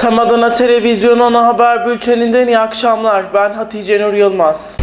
Tam Adana Televizyon Ana Haber Bülteni'nden iyi akşamlar. Ben Hatice Nur Yılmaz.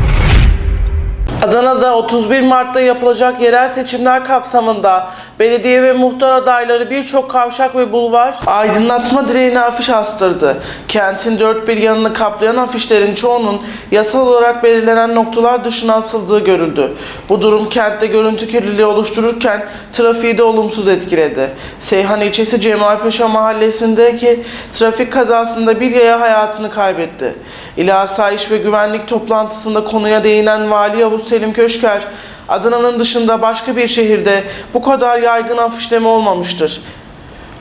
Adana'da 31 Mart'ta yapılacak yerel seçimler kapsamında belediye ve muhtar adayları birçok kavşak ve bulvar aydınlatma direğine afiş astırdı. Kentin dört bir yanını kaplayan afişlerin çoğunun yasal olarak belirlenen noktalar dışına asıldığı görüldü. Bu durum kentte görüntü kirliliği oluştururken trafiği de olumsuz etkiledi. Seyhan ilçesi Cemalpaşa mahallesindeki trafik kazasında bir yaya hayatını kaybetti. İl Asayiş ve Güvenlik toplantısında konuya değinen Vali Yavuz Selim Köşker, Adana'nın dışında başka bir şehirde bu kadar yaygın afişleme olmamıştır.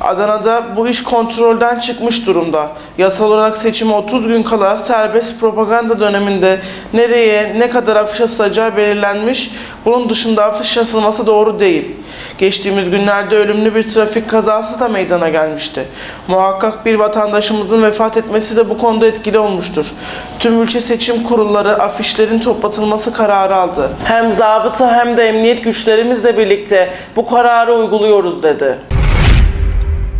Adana'da bu iş kontrolden çıkmış durumda. Yasal olarak seçime 30 gün kala serbest propaganda döneminde nereye ne kadar afiş asılacağı belirlenmiş. Bunun dışında afiş asılması doğru değil. Geçtiğimiz günlerde ölümlü bir trafik kazası da meydana gelmişti. Muhakkak bir vatandaşımızın vefat etmesi de bu konuda etkili olmuştur. Tüm ülke seçim kurulları afişlerin toplatılması kararı aldı. Hem zabıta hem de emniyet güçlerimizle birlikte bu kararı uyguluyoruz dedi.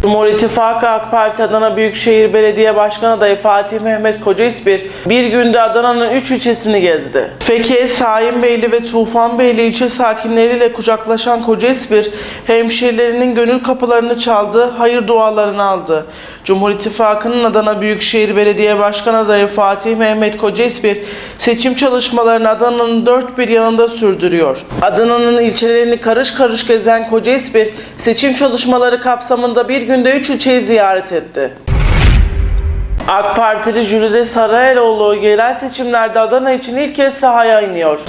Cumhur İttifakı AK Parti Adana Büyükşehir Belediye Başkan adayı Fatih Mehmet Kocaisbir bir günde Adana'nın 3 ilçesini gezdi. Feke, Saimbeyli ve Tufanbeyli ilçe sakinleriyle kucaklaşan Kocaisbir, hemşehrilerinin gönül kapılarını çaldı, hayır dualarını aldı. Cumhur İttifakı'nın Adana Büyükşehir Belediye Başkan adayı Fatih Mehmet Kocaisbir, seçim çalışmalarını Adana'nın dört bir yanında sürdürüyor. Adana'nın ilçelerini karış karış gezen Kocaisbir, seçim çalışmaları kapsamında bir günde üç ilçeyi ziyaret etti. AK Partili Jülide Sarayeloğlu yerel seçimlerde Adana için ilk kez sahaya iniyor.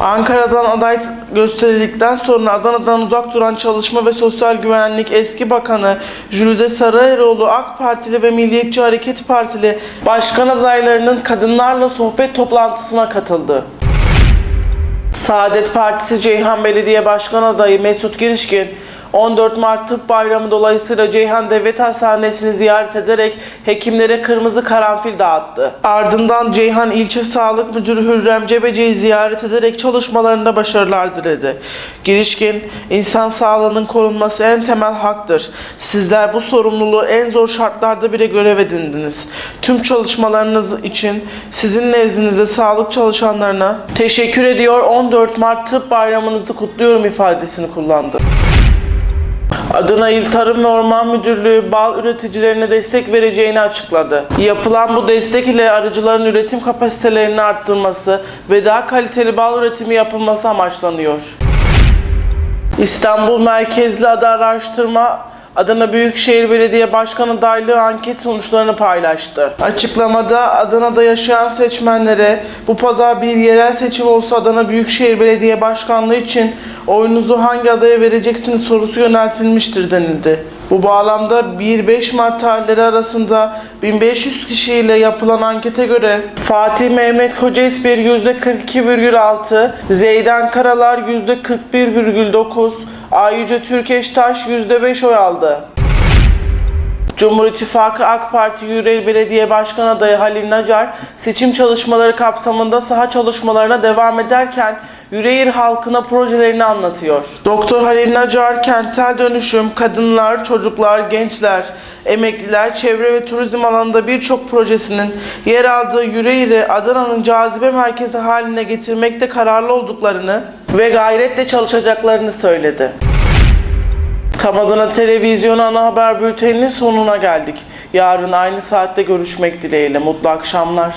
Ankara'dan aday gösterildikten sonra Adana'dan uzak duran Çalışma ve Sosyal Güvenlik eski bakanı Jülide Sarayeloğlu AK Partili ve Milliyetçi Hareket Partili başkan adaylarının kadınlarla sohbet toplantısına katıldı. Saadet Partisi Ceyhan Belediye Başkan adayı Mesut Girişkin 14 Mart Tıp Bayramı dolayısıyla Ceyhan Devlet Hastanesi'ni ziyaret ederek hekimlere kırmızı karanfil dağıttı. Ardından Ceyhan İlçe Sağlık Müdürü Hürrem Cebeci'yi ziyaret ederek çalışmalarında başarılar diledi. Girişkin, insan sağlığının korunması en temel haktır. Sizler bu sorumluluğu en zor şartlarda bile görev edindiniz. Tüm çalışmalarınız için sizin nezdinizde sağlık çalışanlarına teşekkür ediyor 14 Mart Tıp Bayramınızı kutluyorum ifadesini kullandı. Adana İl Tarım ve Orman Müdürlüğü bal üreticilerine destek vereceğini açıkladı. Yapılan bu destek ile arıcıların üretim kapasitelerini arttırması ve daha kaliteli bal üretimi yapılması amaçlanıyor. İstanbul merkezli ada araştırma Adana Büyükşehir Belediye Başkanı adaylığı anket sonuçlarını paylaştı. Açıklamada Adana'da yaşayan seçmenlere bu pazar bir yerel seçim olsa Adana Büyükşehir Belediye Başkanlığı için oyunuzu hangi adaya vereceksiniz sorusu yöneltilmiştir denildi. Bu bağlamda 1-5 Mart tarihleri arasında 1500 kişiyle yapılan ankete göre Fatih Mehmet Kocaesbir %42,6, Zeydan Karalar %41,9, Ayyüce Türkeştaş %5 oy aldı. Cumhur İttifakı AK Parti Yüreğir Belediye Başkan adayı Halil Nacar seçim çalışmaları kapsamında saha çalışmalarına devam ederken Yüreğir halkına projelerini anlatıyor. Doktor Halil Nacar kentsel dönüşüm, kadınlar, çocuklar, gençler, emekliler, çevre ve turizm alanında birçok projesinin yer aldığı Yüreğir'i Adana'nın cazibe merkezi haline getirmekte kararlı olduklarını ve gayretle çalışacaklarını söyledi. Tam Adana Televizyonu ana haber bülteninin sonuna geldik. Yarın aynı saatte görüşmek dileğiyle. Mutlu akşamlar.